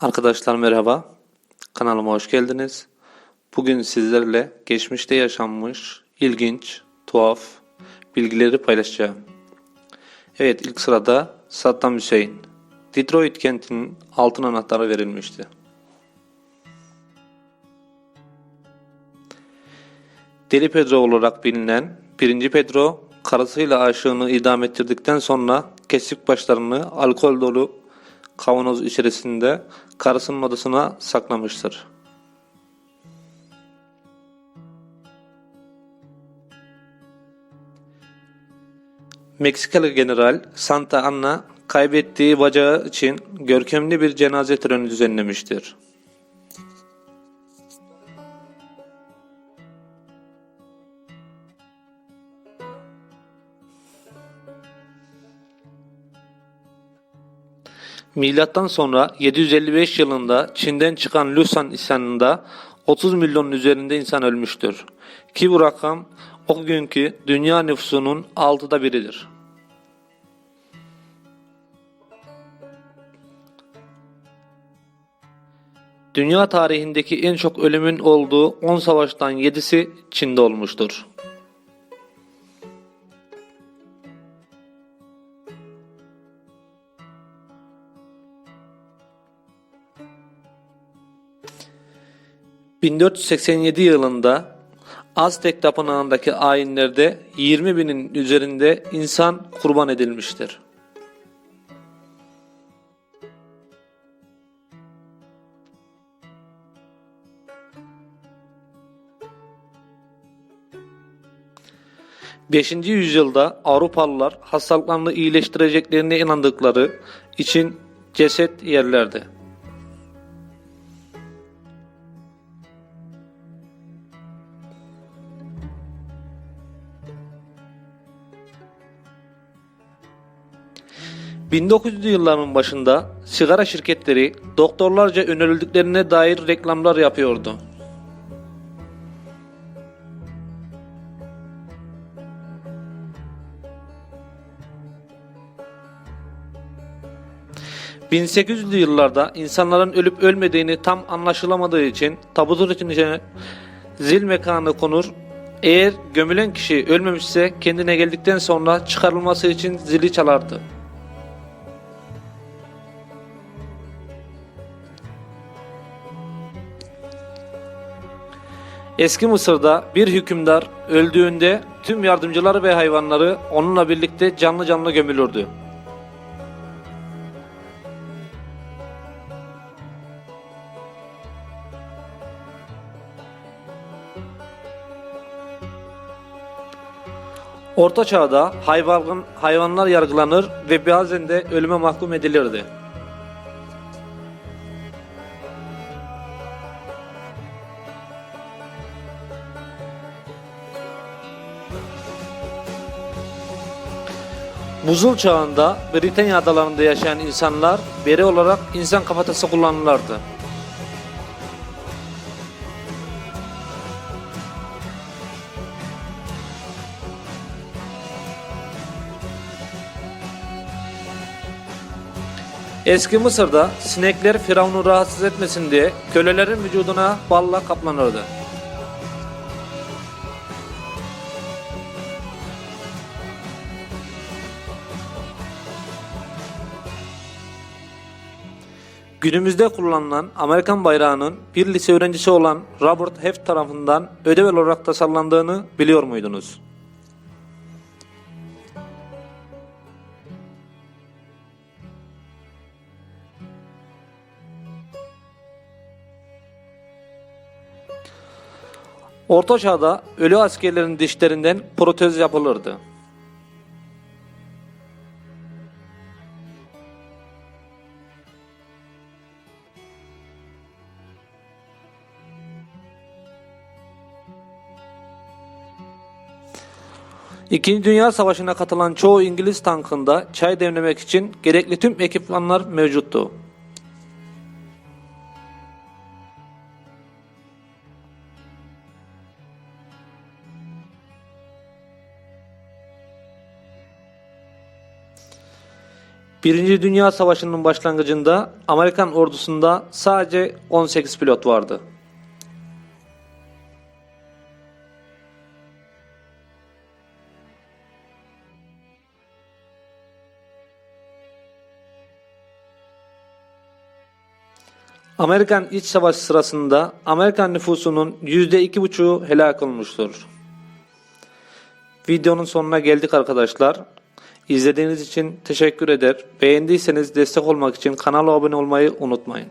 Arkadaşlar merhaba. Kanalıma hoş geldiniz. Bugün sizlerle geçmişte yaşanmış ilginç, tuhaf bilgileri paylaşacağım. Evet ilk sırada Saddam Hüseyin. Detroit kentinin altın anahtarı verilmişti. Deli Pedro olarak bilinen 1. Pedro karısıyla aşığını idam ettirdikten sonra kesik başlarını alkol dolu kavanoz içerisinde karısının odasına saklamıştır. Meksikalı General Santa Anna kaybettiği bacağı için görkemli bir cenaze töreni düzenlemiştir. Milattan sonra 755 yılında Çin'den çıkan Lusan isyanında 30 milyonun üzerinde insan ölmüştür. Ki bu rakam o günkü dünya nüfusunun altıda biridir. Dünya tarihindeki en çok ölümün olduğu 10 savaştan 7'si Çin'de olmuştur. ...1487 yılında Aztek tapınağındaki ayinlerde 20 binin üzerinde insan kurban edilmiştir. Beşinci yüzyılda Avrupalılar hastalıklarını iyileştireceklerine inandıkları için ceset yerlerdi. ...1900'lü yılların başında sigara şirketleri doktorlarca önerildiklerine dair reklamlar yapıyordu. ...1800'lü yıllarda insanların ölüp ölmediğini tam anlaşılamadığı için tabutun içine zil mekanı konur. Eğer gömülen kişi ölmemişse kendine geldikten sonra çıkarılması için zili çalardı. Eski Mısır'da bir hükümdar öldüğünde tüm yardımcıları ve hayvanları onunla birlikte canlı canlı gömülürdü. Orta Çağ'da hayvan, hayvanlar yargılanır ve bazen de ölüme mahkum edilirdi. Buzul çağında Britanya adalarında yaşayan insanlar beri olarak insan kafatası kullanırlardı. Eski Mısır'da sinekler Firavun'u rahatsız etmesin diye kölelerin vücuduna balla kaplanırdı. Günümüzde kullanılan Amerikan bayrağının bir lise öğrencisi olan Robert Heft tarafından ödev olarak tasarlandığını biliyor muydunuz? Orta Çağ'da ölü askerlerin dişlerinden protez yapılırdı. İkinci Dünya Savaşı'na katılan çoğu İngiliz tankında çay demlemek için gerekli tüm ekipmanlar mevcuttu. Birinci Dünya Savaşı'nın başlangıcında Amerikan ordusunda sadece 18 pilot vardı. Amerikan İç Savaşı sırasında Amerikan nüfusunun %2,5'u helak olmuştur. Videonun sonuna geldik arkadaşlar. İzlediğiniz için teşekkür eder. Beğendiyseniz destek olmak için kanala abone olmayı unutmayın.